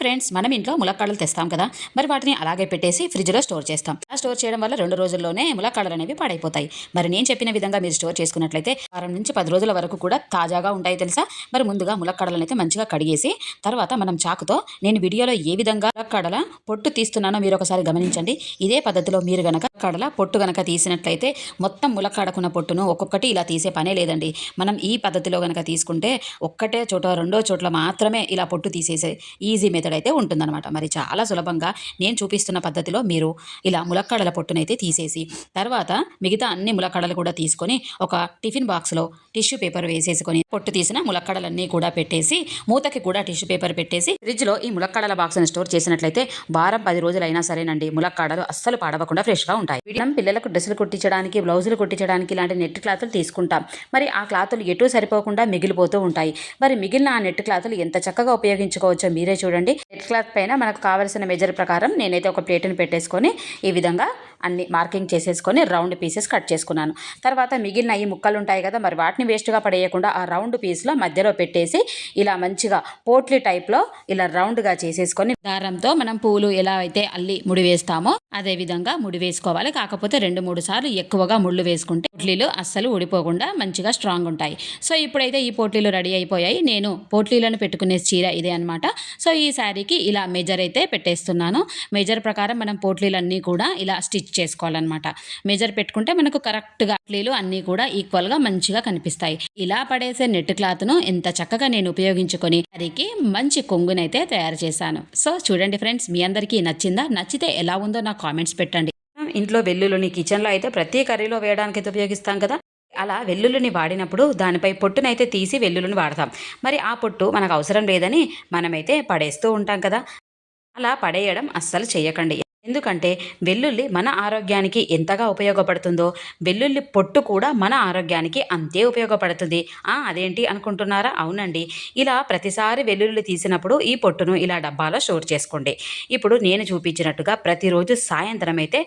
Friends మనం ఇంట్లో ములక్కాడలు తెస్తాం కదా. మరి వాటిని అలాగే పెట్టేసి ఫ్రిడ్జ్లో స్టోర్ చేస్తాం. ఆ స్టోర్ చేయడం వల్ల రెండు రోజుల్లోనే ములక్కాడలు అనేవి పాడైపోతాయి. మరి నేను చెప్పిన విధంగా మీరు స్టోర్ చేసుకున్నట్లయితే వారం నుంచి పది రోజుల వరకు కూడా తాజాగా ఉంటాయి తెలుసా? మరి ముందుగా ములక్కాడలను అయితే మంచిగా కడిగేసి తర్వాత మనం చాకుతో నేను వీడియోలో ఏ విధంగా ములక్కాడల పొట్టు తీస్తున్నానో మీరు ఒకసారి గమనించండి. ఇదే పద్ధతిలో మీరు గనక ములక్కాడల పొట్టు గనక తీసినట్లయితే మొత్తం ములక్కాడకున్న పొట్టును ఒక్కొక్కటి ఇలా తీసే పనే లేదండి. మనం ఈ పద్ధతిలో గనక తీసుకుంటే ఒక్కటే చోట రెండో చోట్ల మాత్రమే ఇలా పొట్టు తీసేసే ఈజీ మెథడ్ అయితే ఉంటుందన్నమాట. మరి చాలా సులభంగా నేను చూపిస్తున్న పద్ధతిలో మీరు ఇలా ములక్కాడల పొట్టునైతే తీసేసి తర్వాత మిగతా అన్ని ములక్కాడలు కూడా తీసుకొని ఒక టిఫిన్ బాక్స్లో టిష్యూ పేపర్ వేసేసుకొని పొట్టు తీసిన ములక్కాడలన్నీ కూడా పెట్టేసి మూతకి కూడా టిష్యూ పేపర్ పెట్టేసి ఫ్రిడ్జ్లో ఈ ములక్కాడల బాక్స్ని స్టోర్ చేసినట్లయితే వారం పది రోజులైనా సరేనండి ములక్కాడలు అస్సలు పాడవకుండా ఫ్రెష్గా ఉంటాయి. మనం పిల్లలకు డ్రెస్సులు కుట్టించడానికి బ్లౌజులు కుట్టించడానికి ఇలాంటి నెట్ క్లాతులు తీసుకుంటాం. మరి ఆ క్లాతులు ఎటు సరిపోకుండా మిగిలిపోతూ ఉంటాయి. మరి మిగిలిన ఆ నెట్ క్లాతులు ఎంత చక్కగా ఉపయోగించుకోవచ్చో మీరే చూడండి. నెట్ క్లాత్ పైన మనకు కావలసిన మెజర్ ప్రకారం నేనైతే ఒక ప్లేట్ని పెట్టేసుకొని ఈ విధంగా అన్ని మార్కింగ్ చేసేసుకొని రౌండ్ పీసెస్ కట్ చేసుకున్నాను. తర్వాత మిగిలిన ఈ ముక్కలు ఉంటాయి కదా మరి వాటిని వేస్ట్గా పడేయకుండా ఆ రౌండ్ పీస్లో మధ్యలో పెట్టేసి ఇలా మంచిగా పోట్లీ టైప్లో ఇలా రౌండ్గా చేసేసుకొని దారంతో మనం పూలు ఎలా అయితే అల్లి ముడి వేస్తామో అదే విధంగా ముడి వేసుకోవాలి. కాకపోతే రెండు మూడు సార్లు ఎక్కువగా ముళ్ళు వేసుకుంటే పోట్లీలు అస్సలు ఊడిపోకుండా మంచిగా స్ట్రాంగ్ ఉంటాయి. సో ఇప్పుడైతే ఈ పోట్లీలు రెడీ అయిపోయాయి. నేను పోట్లీలను పెట్టుకునే చీర ఇదే అనమాట సో ఈ శారీకి ఇలా మెజర్ అయితే పెట్టేస్తున్నాను. మెజర్ ప్రకారం మనం పోట్లీలన్నీ కూడా ఇలా స్టిచ్ చేసుకోవాలన్నమాట. మెజర్ పెట్టుకుంటే మనకు కరెక్ట్గా పోట్లీలు అన్నీ కూడా ఈక్వల్గా మంచిగా కనిపిస్తాయి. ఇలా పడేసే నెట్ క్లాత్ను ఎంత చక్కగా నేను ఉపయోగించుకొని శారీకి మంచి కొంగునైతే తయారు చేశాను. సో చూడండి ఫ్రెండ్స్ మీ అందరికీ నచ్చిందా? నచ్చితే ఎలా ఉందో నాకు కామెంట్స్ పెట్టండి. ఇంట్లో వెల్లుల్లిని కిచెన్లో అయితే ప్రతి కర్రీలో వేయడానికి అయితే ఉపయోగిస్తాం కదా? అలా వెల్లుల్లిని వాడినప్పుడు దానిపై పొట్టునైతే తీసి వెల్లుల్లిని వాడతాం. మరి ఆ పొట్టు మనకు అవసరం లేదని మనమైతే పడేస్తూ ఉంటాం కదా? అలా పడేయడం అస్సలు చేయకండి ఎందుకంటే వెల్లుల్లి మన ఆరోగ్యానికి ఎంతగా ఉపయోగపడుతుందో వెల్లుల్లి పొట్టు కూడా మన ఆరోగ్యానికి అంతే ఉపయోగపడుతుంది. ఆ అదేంటి అనుకుంటున్నారా? అవునండి. ఇలా ప్రతిసారి వెల్లుల్లి తీసినప్పుడు ఈ పొట్టును ఇలా డబ్బాలో స్టోర్ చేసుకోండి. ఇప్పుడు నేను చూపించినట్టుగా ప్రతిరోజు సాయంత్రం అయితే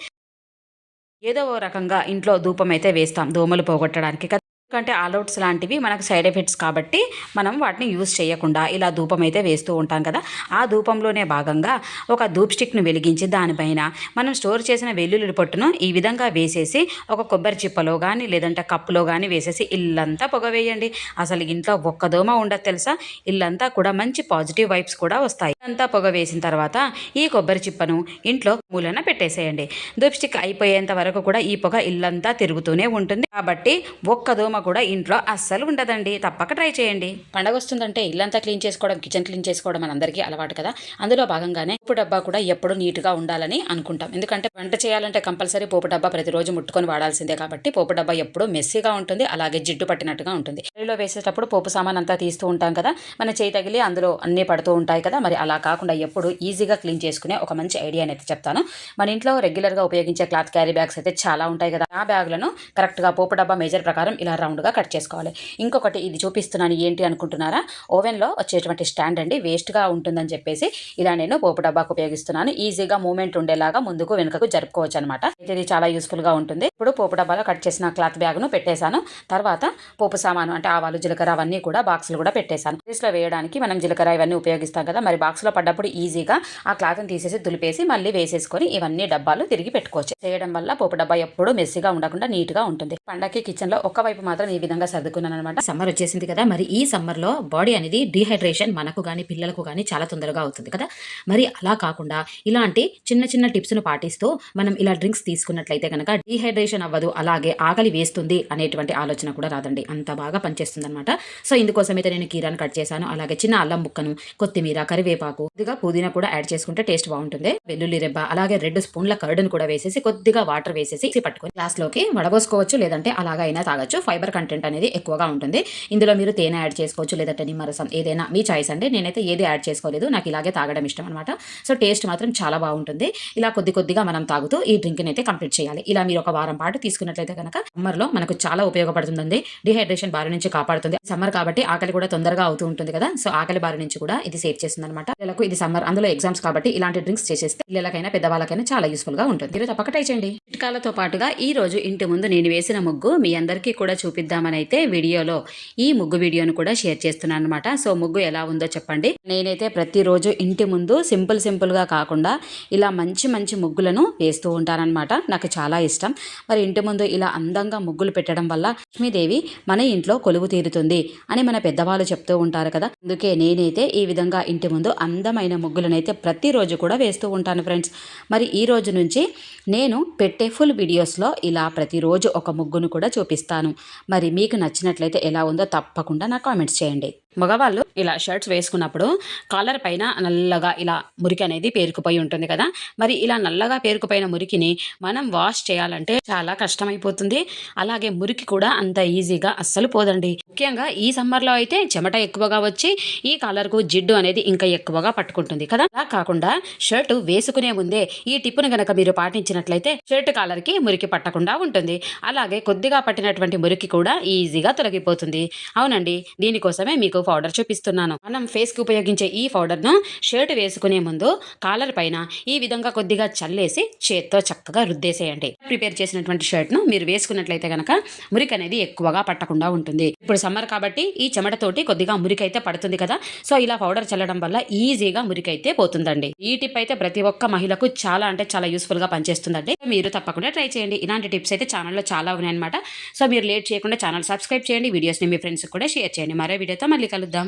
ఏదో ఓ రకంగా ఇంట్లో ధూపం అయితే వేస్తాం. దోమలు పోగొట్టడానికి ఎందుకంటే ఆల్అవుట్స్ లాంటివి మనకు సైడ్ ఎఫెక్ట్స్ కాబట్టి మనం వాటిని యూజ్ చేయకుండా ఇలా ధూపం అయితే వేస్తూ ఉంటాం కదా. ఆ ధూపంలోనే భాగంగా ఒక ధూప్ స్టిక్ను వెలిగించి దానిపైన మనం స్టోర్ చేసిన వెల్లుల్లి పొట్టును ఈ విధంగా వేసేసి ఒక కొబ్బరి చిప్పలో కానీ లేదంటే కప్పులో కానీ వేసేసి ఇల్లంతా పొగ వేయండి. అసలు ఇంట్లో ఒక్క దోమ ఉండదు తెలుసా? ఇల్లంతా కూడా మంచి పాజిటివ్ వైబ్స్ కూడా వస్తాయి. అంతా పొగ వేసిన తర్వాత ఈ కొబ్బరి చిప్పను ఇంట్లో మూలన పెట్టేసేయండి. ధూప్ స్టిక్ అయిపోయేంత వరకు కూడా ఈ పొగ ఇల్లంతా తిరుగుతూనే ఉంటుంది. కాబట్టి ఒక్క దోమ కూడా ఇంట్లో అస్సలు ఉండదండి. తప్పక ట్రై చేయండి. పండగ వస్తుందంటే ఇల్లంతా క్లీన్ చేసుకోవడం కిచెన్ క్లీన్ చేసుకోవడం మనందరికీ అలవాటు కదా. అందులో భాగంగానే పోపు డబ్బా కూడా ఎప్పుడు నీట్గా ఉండాలని అనుకుంటాం. ఎందుకంటే వంట చేయాలంటే కంపల్సరీ పోపు డబ్బా ప్రతిరోజు ముట్టుకొని వాడాల్సిందే కాబట్టి పోపు డబ్బా ఎప్పుడు మెస్సీగా ఉంటుంది అలాగే జిడ్డు పట్టినట్టుగా ఉంటుంది. కర్రీలో వేసేటప్పుడు పోపు సామాన్ అంతా తీస్తూ ఉంటాం కదా. మన చేయి తగిలి అందులో అన్నీ పడుతూ ఉంటాయి కదా. మరి అలా కాకుండా ఎప్పుడు ఈజీగా క్లీన్ చేసుకునే ఒక మంచి ఐడియా అయితే చెప్తాను. మన ఇంట్లో రెగ్యులర్గా ఉపయోగించే క్లాత్ క్యారీ బ్యాగ్స్ అయితే చాలా ఉంటాయి కదా. ఆ బ్యాగ్లను కరెక్ట్గా పోపు డబ్బా మేజర్ ప్రకారం ఇలా రౌండ్గా కట్ చేసుకోవాలి. ఇంకొకటి ఇది చూపిస్తున్నాను ఏంటి అనుకుంటున్నారా? ఓవెన్లో వచ్చేటువంటి స్టాండ్ అండి. వేస్ట్గా ఉంటుందని చెప్పేసి ఇలా నేను పోపు డబ్బాకు ఉపయోగిస్తున్నాను. ఈజీగా మూమెంట్ ఉండేలాగా ముందుకు వెనుకకు జరుపుకోవచ్చు అనమాట ఇది చాలా యూస్ఫుల్గా ఉంటుంది. ఇప్పుడు పోపు డబ్బాలో కట్ చేసిన క్లాత్ బ్యాగ్ను పెట్టేశాను. తర్వాత పోపు సామాను అంటే ఆవాలు జీలకర్ర అవన్నీ కూడా బాక్సులు కూడా పెట్టేశాను. లో వేయడానికి మనం జీలకర్ర ఇవన్నీ ఉపయోగిస్తాం కదా! మరి బాక్స్లో పడ్డప్పుడు ఈజీగా ఆ క్లాత్ని తీసేసి దులిపేసి మళ్ళీ వేసేసుకొని ఇవన్నీ డబ్బాలు తిరిగి పెట్టుకోవచ్చు. చేయడం వల్ల పోపు డబ్బా ఎప్పుడూ మెస్సీగా ఉండకుండా నీట్గా ఉంటుంది. పండగకి కిచెన్లో ఒక వైపు మాత్రం ఈ విధంగా సర్దుకున్నాను అనమాట సమ్మర్ వచ్చేసింది కదా మరి ఈ సమ్మర్లో బాడీ అనేది డీహైడ్రేషన్ మనకు కానీ పిల్లలకు కానీ చాలా తొందరగా అవుతుంది కదా. మరి అలా కాకుండా ఇలాంటి చిన్న చిన్న టిప్స్ను పాటిస్తూ మనం ఇలా డ్రింక్స్ తీసుకున్నట్లయితే కనుక డీహైడ్రేషన్ అవ్వదు అలాగే ఆకలి వేస్తుంది అనేటువంటి ఆలోచన కూడా రాదండి. అంత బాగా పనిచేస్తుంది అనమాట సో ఇందుకోసం అయితే నేను కీరాను కట్ చేశాను. అలాగే చిన్న అల్లం ముక్కను కొత్తిమీర కరివేపాకు కొద్దిగా పుదీనా కూడా యాడ్ చేసుకుంటే టేస్ట్ బాగుంటుంది. వెల్లుల్లి రెబ్బ అలాగే రెండు స్పూన్ల కర్డును కూడా వేసేసి కొద్దిగా వాటర్ వేసేసి పట్టుకొని గ్లాస్లోకి వడబోసుకోవచ్చు లేదంటే అలాగైనా తాగొచ్చు. ఫైబర్ కంటెంట్ అనేది ఎక్కువగా ఉంటుంది. ఇందులో మీరు తేనె యాడ్ చేసుకోవచ్చు లేదంటే నిమ్మరసం ఏదైనా మీ చాయిస్ అండి. నేనైతే ఏది యాడ్ చేసుకోలేదు. నాకు ఇలాగే తాగడం ఇష్టం అనమాట సో టేస్ట్ మాత్రం చాలా బాగుంటుంది. ఇలా కొద్ది కొద్దిగా మనం తాగుతూ ఈ డ్రింక్ని అయితే కంప్లీట్ చేయాలి. ఇలా మీరు ఒక వారం పాటు తీసుకున్నట్లయితే కనుక సమ్మర్లో మనకు చాలా ఉపయోగపడుతుందండి. డిహైడ్రేషన్ బారి నుంచి కాపాడుతుంది. సమ్మర్ కాబట్టి ఆకలి కూడా తొందరగా అవుతూ ఉంటుంది కదా. సో ఆకలి బారి నుంచి కూడా ఇది సేవ్ చేస్తుంది అనమాట పిల్లలకు ఇది సమ్మర్ అందులో ఎగ్జామ్స్ కాబట్టి ఇలాంటి డ్రింక్స్ చేసేస్తే పిల్లలకైనా పెద్దవాళ్ళకైనా చాలా యూస్ఫుల్గా ఉంటుంది. మీరు తప్పక ట్రై చేయండి. చిట్కాలతో పాటుగా ఈ రోజు ఇంటి ముందు నేను వేసిన ముగ్గు మీ అందరికీ కూడా చూపి చూపిద్దామని అయితే వీడియోలో ఈ ముగ్గు వీడియోను కూడా షేర్ చేస్తున్నాను అనమాట సో ముగ్గు ఎలా ఉందో చెప్పండి. నేనైతే ప్రతిరోజు ఇంటి ముందు సింపుల్ సింపుల్గా కాకుండా ఇలా మంచి మంచి ముగ్గులను వేస్తూ ఉంటానన్నమాట. నాకు చాలా ఇష్టం. మరి ఇంటి ముందు ఇలా అందంగా ముగ్గులు పెట్టడం వల్ల లక్ష్మీదేవి మన ఇంట్లో కొలువు తీరుతుంది అని మన పెద్దవాళ్ళు చెప్తూ ఉంటారు కదా. అందుకే నేనైతే ఈ విధంగా ఇంటి ముందు అందమైన ముగ్గులనైతే ప్రతిరోజు కూడా వేస్తూ ఉంటాను ఫ్రెండ్స్. మరి ఈ రోజు నుంచి నేను పెట్టే ఫుల్ వీడియోస్లో ఇలా ప్రతిరోజు ఒక ముగ్గును కూడా చూపిస్తాను. మరి మీకు నచ్చినట్లయితే ఎలా ఉందో తప్పకుండా నాకు కామెంట్స్ చేయండి. మగవాళ్ళు ఇలా షర్ట్స్ వేసుకున్నప్పుడు కాలర్ పైన నల్లగా ఇలా మురికి అనేది పేరుకుపోయి ఉంటుంది కదా. మరి ఇలా నల్లగా పేరుకుపోయిన మురికిని మనం వాష్ చేయాలంటే చాలా కష్టమైపోతుంది. అలాగే మురికి కూడా అంత ఈజీగా అస్సలు పోదండి. ముఖ్యంగా ఈ సమ్మర్లో అయితే చెమట ఎక్కువగా వచ్చి ఈ కాలర్కు జిడ్డు అనేది ఇంకా ఎక్కువగా పట్టుకుంటుంది కదా. అలా కాకుండా షర్ట్ వేసుకునే ముందే ఈ టిప్పును గనక మీరు పాటించినట్లయితే షర్ట్ కాలర్కి మురికి పట్టకుండా ఉంటుంది. అలాగే కొద్దిగా పట్టినటువంటి మురికి కూడా ఈజీగా తొలగిపోతుంది. అవునండి దీనికోసమే మీకు పౌడర్ చూపిస్తున్నాను. మనం ఫేస్కి ఉపయోగించే ఈ పౌడర్ను షర్ట్ వేసుకునే ముందు కాలర్ పైన ఈ విధంగా కొద్దిగా చల్లేసి చేత్తో చక్కగా రుద్దేసేయండి. ప్రిపేర్ చేసినటువంటి షర్ట్ను మీరు వేసుకున్నట్లయితే గనక మురికి అనేది ఎక్కువగా పట్టకుండా ఉంటుంది. ఇప్పుడు సమ్మర్ కాబట్టి ఈ చెమటతోటి కొద్దిగా మురికి అయితే పడుతుంది కదా. సో ఇలా పౌడర్ చల్లడం వల్ల ఈజీగా మురికి అయితే పోతుందండి. ఈ టిప్ అయితే ప్రతి ఒక్క మహిళకు చాలా అంటే చాలా యూస్ఫుల్గా పనిచేస్తుందండి. మీరు తప్పకుండా ట్రై చేయండి. ఇలాంటి టిప్స్ అయితే ఛానల్లో చాలా ఉన్నాయన్నమాట. సో మీరు లేట్ చేయకుండా ఛానల్ సబ్స్క్రైబ్ చేయండి. వీడియోస్ని మీ ఫ్రెండ్స్ కూడా షేర్ చేయండి. మరో వీడియోతో మళ్ళీ కలుద్దాం